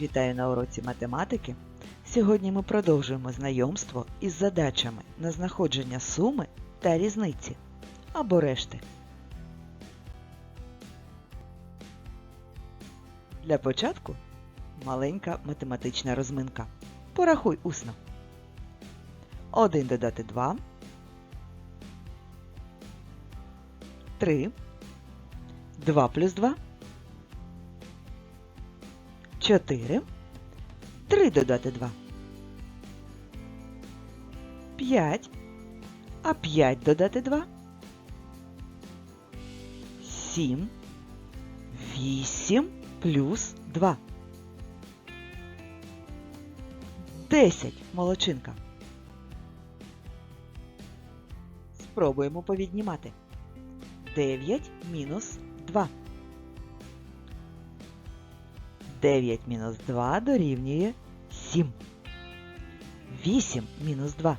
Вітаю на уроці математики. Сьогодні ми продовжуємо знайомство із задачами на знаходження суми та різниці або решти. Для початку маленька математична розминка. Порахуй усно. 1 додати 2. 3. 2 плюс 2. 4. 3 додати 2. 5. А 5 додати 2. 7. 8 плюс 2. 10. Молодчинка. Спробуємо повіднімати. 9 мінус 2. 9 мінус 2 дорівнює 7. 8 мінус 2.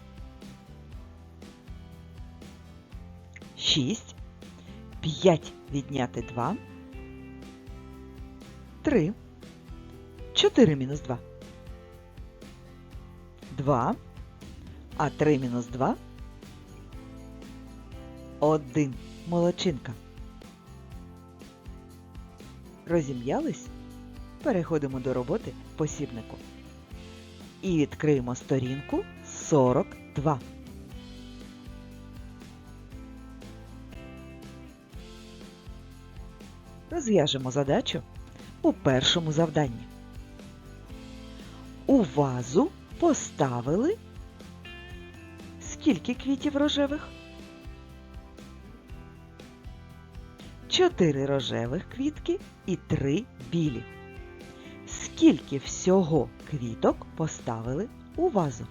6. 5 відняти 2. 3. 4 мінус 2. 2. А 3 мінус 2. 1. Молодчинка. Розім'ялись? Переходимо до роботи посібнику. І відкриємо сторінку 42. Розв'яжемо задачу у першому завданні. У вазу поставили скільки квітів рожевих? Чотири рожевих квітки і три білі. Скільки всього квіток поставили у вазу?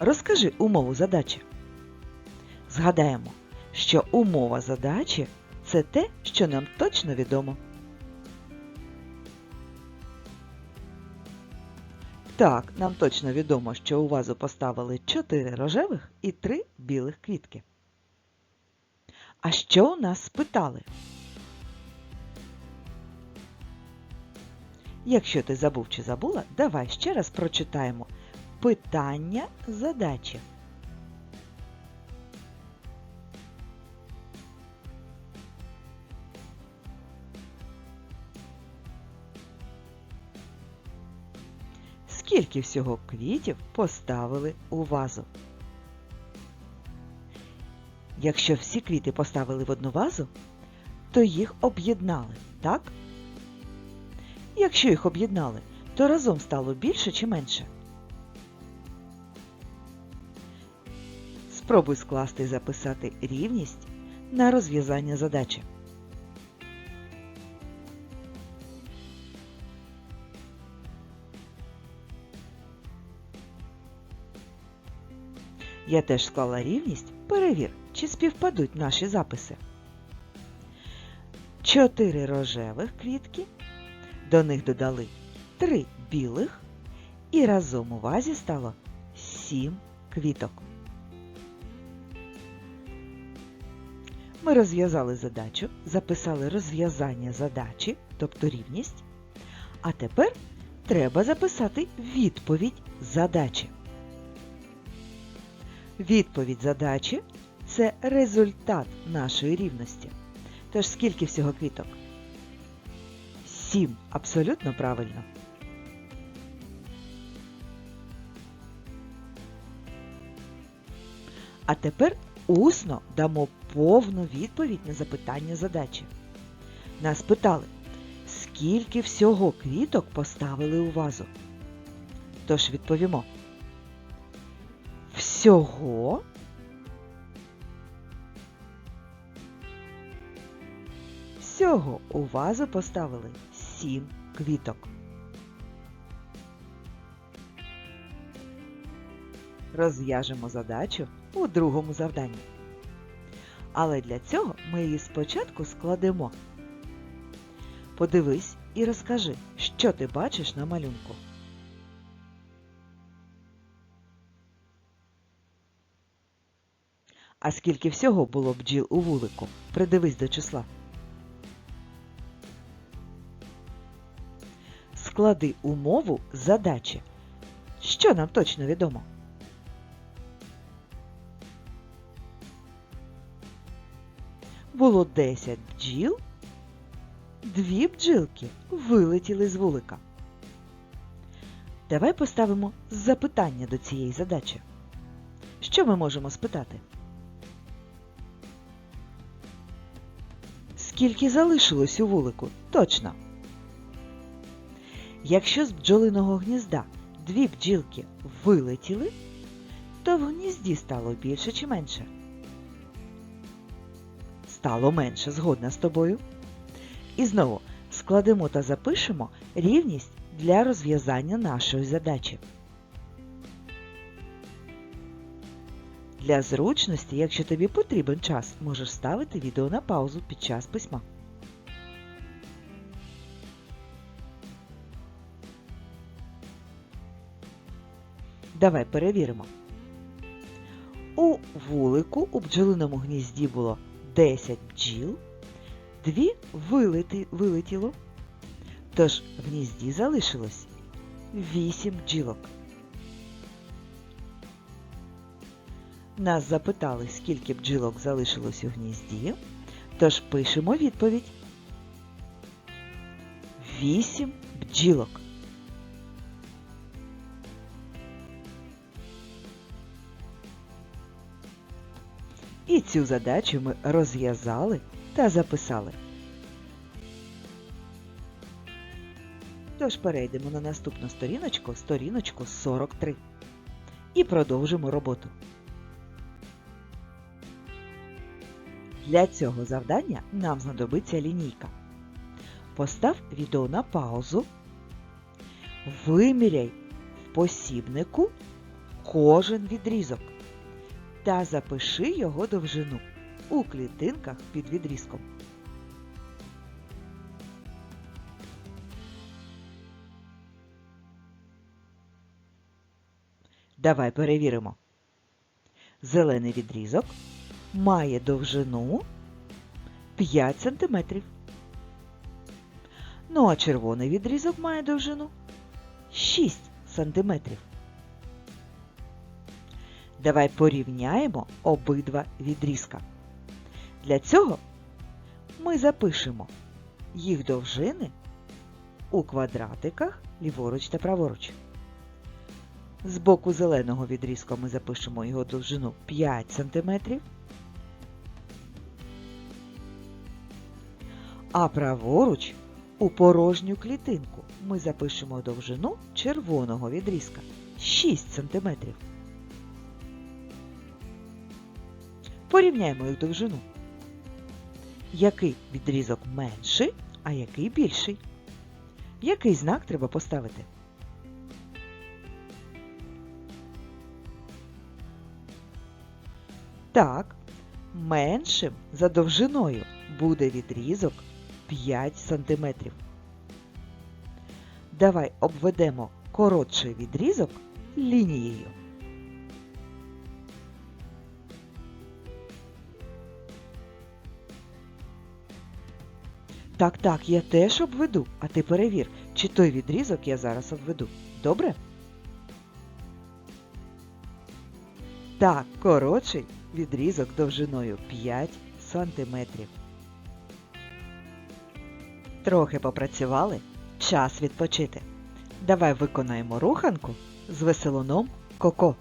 Розкажи умову задачі. Згадаємо, що умова задачі це те, що нам точно відомо. Так, нам точно відомо, що у вазу поставили 4 рожевих і 3 білих квітки. А що у нас спитали? Якщо ти забув чи забула, давай ще раз прочитаємо питання задачі. Скільки всього квітів поставили у вазу? Якщо всі квіти поставили в одну вазу, то їх об'єднали, так? Якщо їх об'єднали, то разом стало більше чи менше? Спробуй скласти і записати рівність на розв'язання задачі. Я теж склала рівність. Перевір, чи співпадуть наші записи. Чотири рожевих квітки, до них додали три білих, і разом у вазі стало сім квіток. Ми розв'язали задачу, записали розв'язання задачі, тобто рівність. А тепер треба записати відповідь задачі. Відповідь задачі це результат нашої рівності. Тож скільки всього квіток? Сім. Абсолютно правильно. А тепер усно дамо повну відповідь на запитання задачі. Нас питали, скільки всього квіток поставили у вазу? Тож відповімо. Всього Всього у вазу поставили сім квіток. Розв'яжемо задачу у другому завданні. Але для цього ми її спочатку складемо. Подивись і розкажи, що ти бачиш на малюнку. А скільки всього було бджіл у вулику? Придивись до числа. Склади умову задачі. Що нам точно відомо? Було 10 бджіл, дві бджілки вилетіли з вулика. Давай поставимо запитання до цієї задачі. Що ми можемо спитати? Скільки залишилось у вулику? Точно. Якщо з бджолиного гнізда дві бджілки вилетіли, то в гнізді стало більше чи менше? Стало менше, згодна з тобою. І знову складемо та запишемо рівність для розв'язання нашої задачі. Для зручності, якщо тобі потрібен час, можеш ставити відео на паузу під час письма. Давай перевіримо. У вулику у бджолиному гнізді було 10 бджіл, дві вилети, вилетіло, тож в гнізді залишилось 8 бджілок. Нас запитали, скільки бджілок залишилось у гнізді, тож пишемо відповідь. 8 бджілок. І цю задачу ми розв'язали та записали. Тож перейдемо на наступну сторіночку, сторіночку 43. І продовжимо роботу. Для цього завдання нам знадобиться лінійка. Постав відео на паузу, виміряй в посібнику кожен відрізок та запиши його довжину у клітинках під відрізком. Давай перевіримо. Зелений відрізок має довжину 5 см. Ну а червоний відрізок має довжину 6 см. Давай порівняємо обидва відрізка. Для цього ми запишемо їх довжини у квадратиках ліворуч та праворуч. З боку зеленого відрізка ми запишемо його довжину 5 см, а праворуч у порожню клітинку ми запишемо довжину червоного відрізка 6 см. Порівняємо їх довжину. Який відрізок менший, а який більший? Який знак треба поставити? Так, меншим за довжиною буде відрізок 5 см. Давай обведемо коротший відрізок лінією. Так, так, я теж обведу, а ти перевір, чи той відрізок я зараз обведу. Добре? Так, коротший відрізок довжиною 5 сантиметрів. Трохи попрацювали. Час відпочити. Давай виконаємо руханку з веселуном Коко.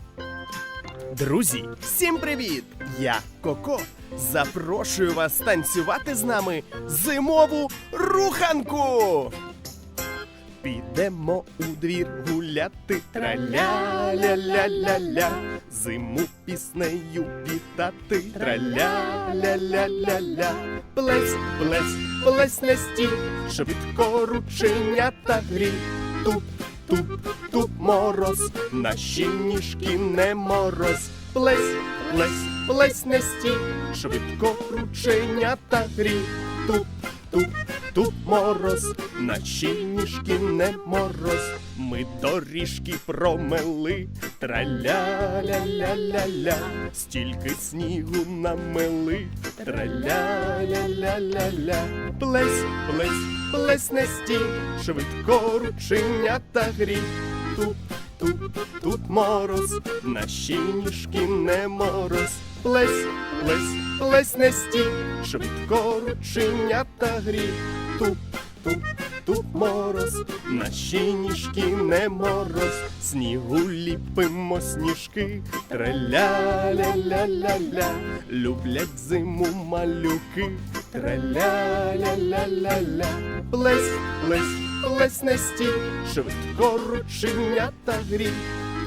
Друзі, всім привіт! Я Коко. Запрошую вас танцювати з нами зимову руханку. Підемо у двір гуляти, траля-ля-ля-ля-ля, зиму піснею вітати, траля-ля-ля-ля-ля, плесь, плесь, плесь на стіл, швидко рученята грі, туп, туп, туп мороз, наші ніжки не мороз, плесь, плесь, плесь на стій, швидко рученята грі, туп, туп, туп мороз, наші ніжки не мороз, ми доріжки промели, Траля-ля-ля-ля-ля, стільки снігу намели. Траля-ля-ля-ля-ля, плесь, плесь, плесь не стій, швидко рученята грій. Тут, тут, тут мороз, наші ніжки не мороз. Плесь, плесь, плесь не стій, швидко рученята грій. Тут, тут, тут мороз, наші ніжки не мороз, снігу ліпимо сніжки, траля-ля-ля-ля-ля, люблять зиму малюки, траля-ля-ля-ля-ля, плесь, плесь, плесь не стій, швидко рученята грій.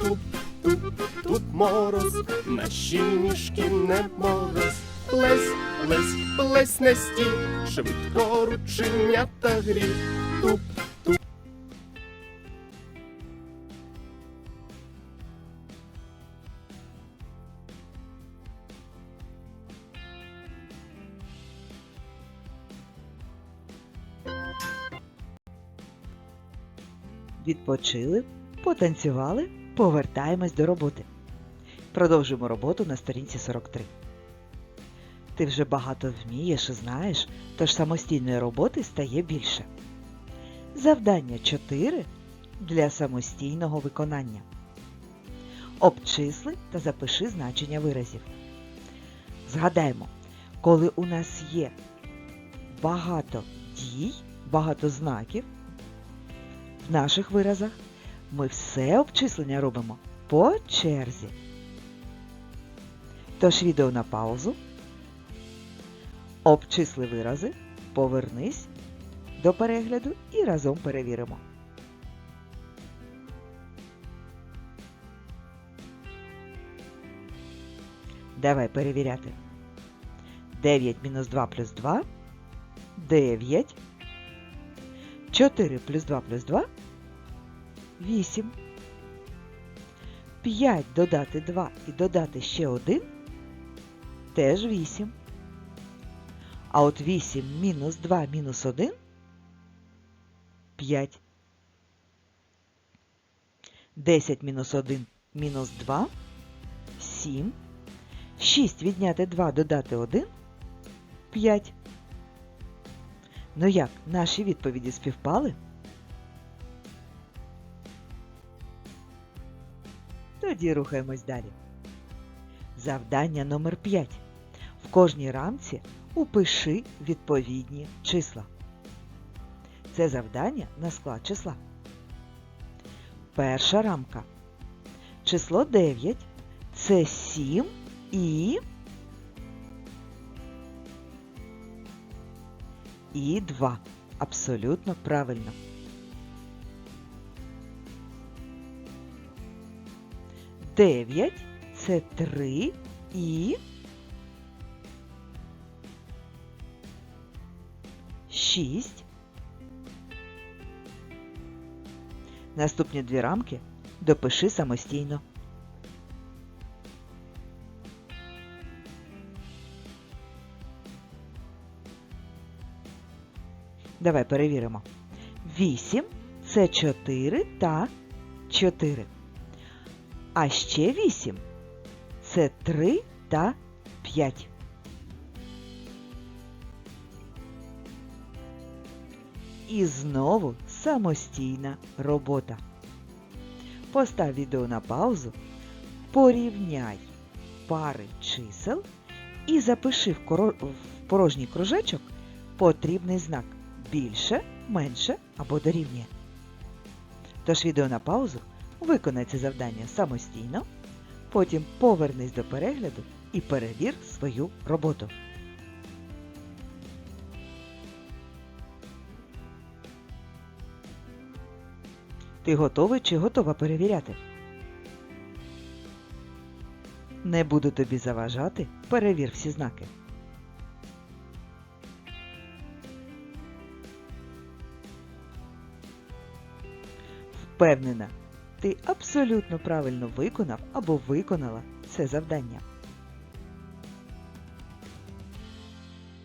Тут, тут, тут мороз, наші ніжки не мороз. Плесь, плесь, плесь не стій, швидко рученята грій. Відпочили, потанцювали, повертаємось до роботи. Продовжуємо роботу на сторінці 43. Ти вже багато вмієш і знаєш, тож самостійної роботи стає більше. Завдання 4 для самостійного виконання. Обчисли та запиши значення виразів. Згадаємо, коли у нас є багато дій, багато знаків, в наших виразах ми все обчислення робимо по черзі. Тож відео на паузу. Обчисли вирази, повернись до перегляду і разом перевіримо. Давай перевіряти. 9 мінус 2 плюс 2 – 9. 4 плюс 2 плюс 2 – 8. 5 додати 2 і додати ще 1 – теж 8. А от 8 мінус 2 мінус 1 – 5. 10 мінус 1 мінус 2 – 7. 6 відняти 2 додати 1 – 5. Ну як, наші відповіді співпали? Тоді рухаємось далі. Завдання номер 5. В кожній рамці упиши відповідні числа. Це завдання на склад числа. Перша рамка. Число 9 це 7 і і 2. Абсолютно правильно. Дев'ять це три і шість. Наступні дві рамки допиши самостійно. Давай перевіримо. 8 це 4 та 4. А ще 8 це 3 та 5. І знову самостійна робота. Постав відео на паузу, порівняй пари чисел і запиши в, порожній кружечок потрібний знак більше, менше або дорівнює. Тож відео на паузу, виконай це завдання самостійно, потім повернись до перегляду і перевір свою роботу. Ти готовий чи готова перевіряти? Не буду тобі заважати, перевір всі знаки. Впевнена, ти абсолютно правильно виконав або виконала це завдання.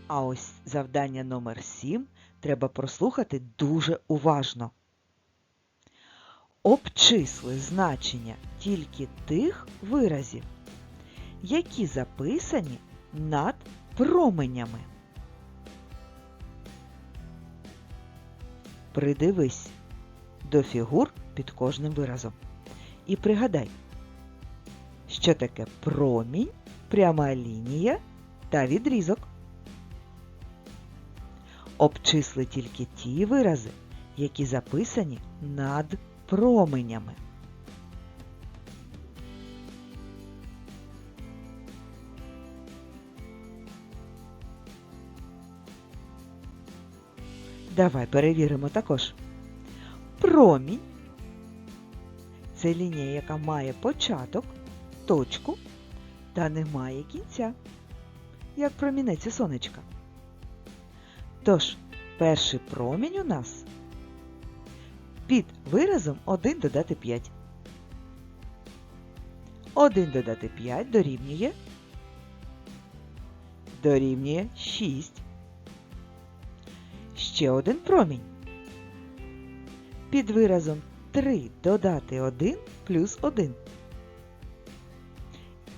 А ось завдання номер 7 треба прослухати дуже уважно. Обчисли значення тільки тих виразів, які записані над променями. Придивись до фігур під кожним виразом. І пригадай, що таке промінь, пряма лінія та відрізок. Обчисли тільки ті вирази, які записані над променями. Давай перевіримо також. Промінь це лінія, яка має початок, точку та не має кінця, як промінець сонечка. Тож, перший промінь у нас під виразом 1 додати 5. 1 додати 5 дорівнює дорівнює 6. Ще один промінь. Під виразом 3 додати 1 плюс 1.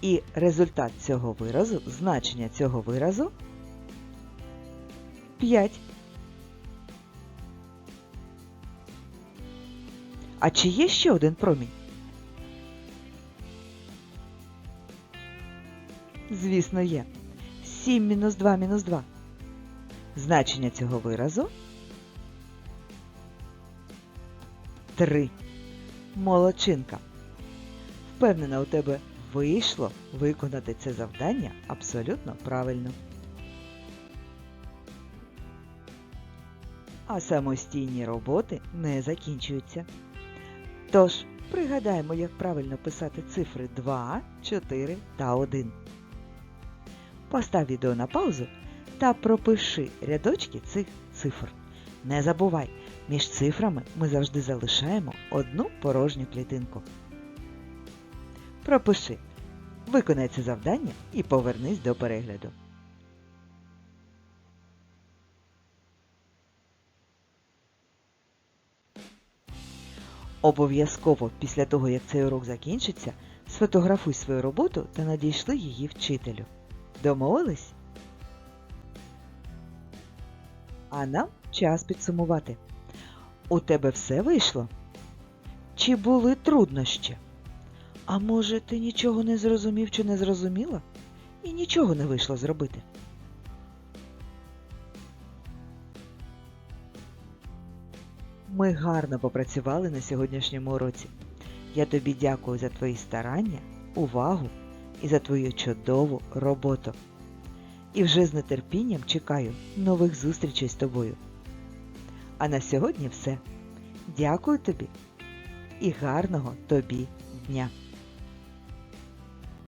І результат цього виразу, значення цього виразу 5. А чи є ще один промінь? Звісно, є. 7 мінус 2 мінус 2. Значення цього виразу 3. Молодчинка. Впевнена, у тебе вийшло виконати це завдання абсолютно правильно. А самостійні роботи не закінчуються. Тож, пригадаємо, як правильно писати цифри 2, 4 та 1. Постав відео на паузу та пропиши рядочки цих цифр. Не забувай, між цифрами ми завжди залишаємо одну порожню клітинку. Пропиши. Виконай це завдання і повернись до перегляду. Обов'язково після того, як цей урок закінчиться, сфотографуй свою роботу та надійшли її вчителю. Домовились? А нам час підсумувати. У тебе все вийшло? Чи були труднощі? А може, ти нічого не зрозумів чи не зрозуміла? І нічого не вийшло зробити? Ми гарно попрацювали на сьогоднішньому уроці. Я тобі дякую за твої старання, увагу і за твою чудову роботу. І вже з нетерпінням чекаю нових зустрічей з тобою. А на сьогодні все. Дякую тобі і гарного тобі дня!